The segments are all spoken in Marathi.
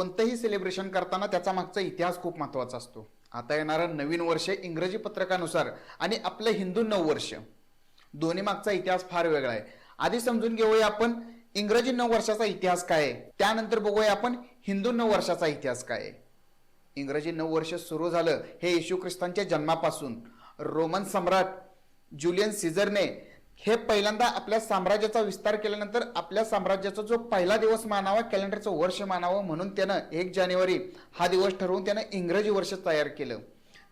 कोणतंही सेलिब्रेशन करताना त्याचा मागचा इतिहास खूप महत्त्वाचा असतो. आता येणारं नवीन वर्ष इंग्रजी पत्रकानुसार आणि आपलं हिंदू नववर्ष. दोन्ही मागचा इतिहास फार वेगळा आहे. आधी समजून घेऊया आपण इंग्रजी नऊ वर्षाचा इतिहास काय आहे. त्यानंतर बघूया आपण हिंदू नऊ वर्षाचा इतिहास काय आहे. इंग्रजी नऊ वर्ष सुरू झालं हे येशू ख्रिस्तांच्या जन्मापासून. रोमन सम्राट जुलियन सीझरने हे पहिल्यांदा आपल्या साम्राज्याचा विस्तार केल्यानंतर आपल्या साम्राज्याचा जो पहिला दिवस मानावा कॅलेंडरचं वर्ष मानावं म्हणून त्यानं एक जानेवारी हा दिवस ठरवून त्यानं इंग्रजी वर्ष तयार केलं.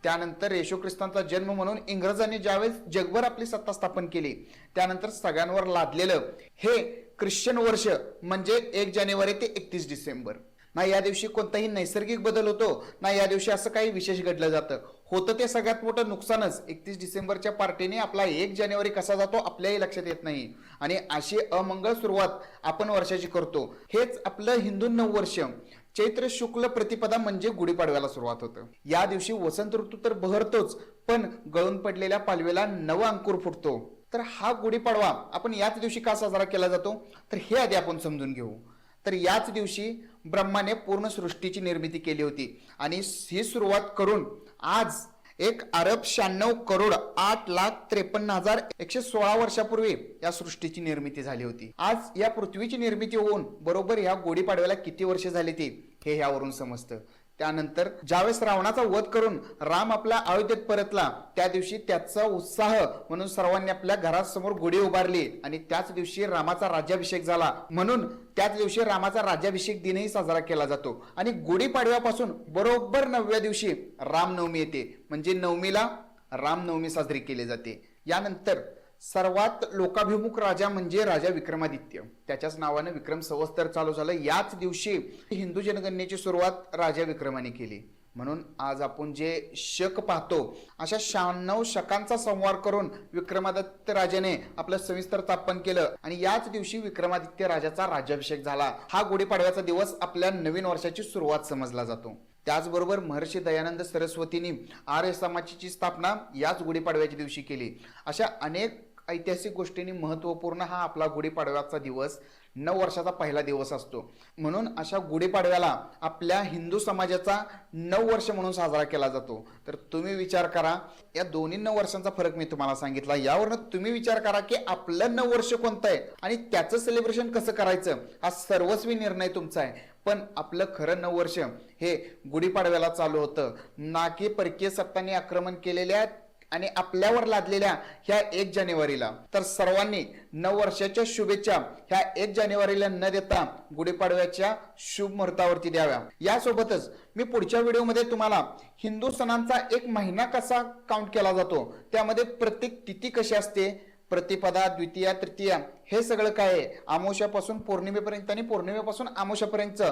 त्यानंतर येशू ख्रिस्तांचा जन्म म्हणून इंग्रजांनी ज्यावेळेस जगभर आपली सत्ता स्थापन केली त्यानंतर सगळ्यांवर लादलेलं हे ख्रिश्चन वर्ष म्हणजे एक जानेवारी ते एकतीस डिसेंबर. ना या दिवशी कोणताही नैसर्गिक बदल होतो ना या दिवशी असं काही विशेष घडलं जातं. होतं ते सगळ्यात मोठं नुकसानच. एकतीस डिसेंबरच्या पार्टीने आपला एक जानेवारी कसा जातो आपल्याही लक्षात येत नाही. आणि अशी अमंगळ सुरुवात आपण वर्षाची करतो. हेच आपलं हिंदू नववर्ष. चैत्र शुक्ल प्रतिपदा म्हणजे गुढीपाडव्याला सुरुवात होतं. या दिवशी वसंत ऋतू तर बहरतोच पण गळून पडलेल्या पालवेला नव अंकुर फुटतो. तर हा गुढीपाडवा आपण याच दिवशी का साजरा केला जातो? तर हे आधी आपण समजून घेऊ. तर याच दिवशी ब्रह्माने पूर्ण सृष्टीची निर्मिती केली होती. आणि ही सुरुवात करून आज एक अरब शहाण्णव करोड आठ लाख त्रेपन्न हजार एकशे सोळा वर्षापूर्वी या सृष्टीची निर्मिती झाली होती. आज या पृथ्वीची निर्मिती होऊन बरोबर ह्या गुढीपाडव्याला किती वर्ष झाली ती हे ह्यावरून समजतं. त्यानंतर ज्यावेळेस रावणाचा वध करून राम आपल्या अयोध्येत परतला त्या दिवशी त्याचा उत्साह म्हणून सर्वांनी आपल्या घरासमोर गुढी उभारली आणि त्याच दिवशी रामाचा राज्याभिषेक झाला. म्हणून त्याच दिवशी रामाचा राज्याभिषेक दिनही साजरा केला जातो. आणि गुढीपाडव्यापासून बरोबर नवव्या दिवशी रामनवमी येते. म्हणजे नवमीला रामनवमी साजरी केली जाते. यानंतर सर्वात लोकाभिमुख राजा म्हणजे राजा विक्रमादित्य. त्याच्याच नावानं विक्रम संवत्सर चालू झालं. याच दिवशी हिंदू जनगणनेची सुरुवात राजा विक्रमाने केली. म्हणून आज आपण जे शक पाहतो अशा शहाण्णव शकांचा संवार करून विक्रमादित्य राजाने आपलं सविस्तर स्थापन केलं आणि याच दिवशी विक्रमादित्य राजाचा राज्याभिषेक झाला. हा गुढीपाडव्याचा दिवस आपल्या नवीन वर्षाची सुरुवात समजला जातो. त्याचबरोबर महर्षी दयानंद सरस्वतींनी आर्य समाजाची स्थापना याच गुढीपाडव्याच्या दिवशी केली. अशा अनेक ऐतिहासिक गोष्टींनी महत्त्वपूर्ण हा आपला गुढीपाडव्याचा दिवस नऊ वर्षाचा पहिला दिवस असतो. म्हणून अशा गुढीपाडव्याला आपल्या हिंदू समाजाचा नऊ वर्ष म्हणून साजरा केला जातो. तर तुम्ही विचार करा या दोन्ही नऊ वर्षांचा फरक मी तुम्हाला सांगितला. यावरनं तुम्ही विचार करा की आपलं नऊ वर्ष कोणतं आहे? आणि त्याचं सेलिब्रेशन कसं करायचं? हा सर्वस्वी निर्णय तुमचा आहे. पण आपलं खरं नऊ वर्ष हे गुढीपाडव्याला चालू होतं. ना की परकीय सत्तांनी आक्रमण केलेल्या आणि आपल्यावर लादलेल्या ह्या एक जानेवारीला. तर सर्वांनी नऊ वर्षाच्या शुभेच्छा ह्या एक जानेवारीला न देता गुढीपाडव्याच्या शुभ मुहूर्तावरती द्याव्या. यासोबतच मी पुढच्या व्हिडिओमध्ये तुम्हाला हिंदू सणांचा एक महिना कसा काउंट केला जातो त्यामध्ये प्रत्येक तिथी कशी असते प्रतिपदा द्वितीया तृतीया हे सगळं काय आहे? आमोशापासून पौर्णिमेपर्यंत आणि पौर्णिमेपासून आमोशापर्यंत.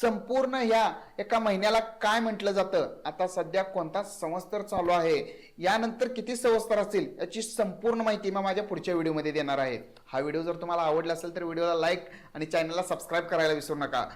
संपूर्ण ह्या एका महिन्याला काय म्हटलं जातं? आता सध्या कोणता संवत्सर चालू आहे? यानंतर किती संवत्सर असतील? याची संपूर्ण माहिती मी माझ्या पुढच्या व्हिडिओमध्ये देणार आहे. हा व्हिडिओ जर तुम्हाला आवडला असेल तर व्हिडिओला लाईक आणि चॅनलला सबस्क्राईब करायला विसरू नका.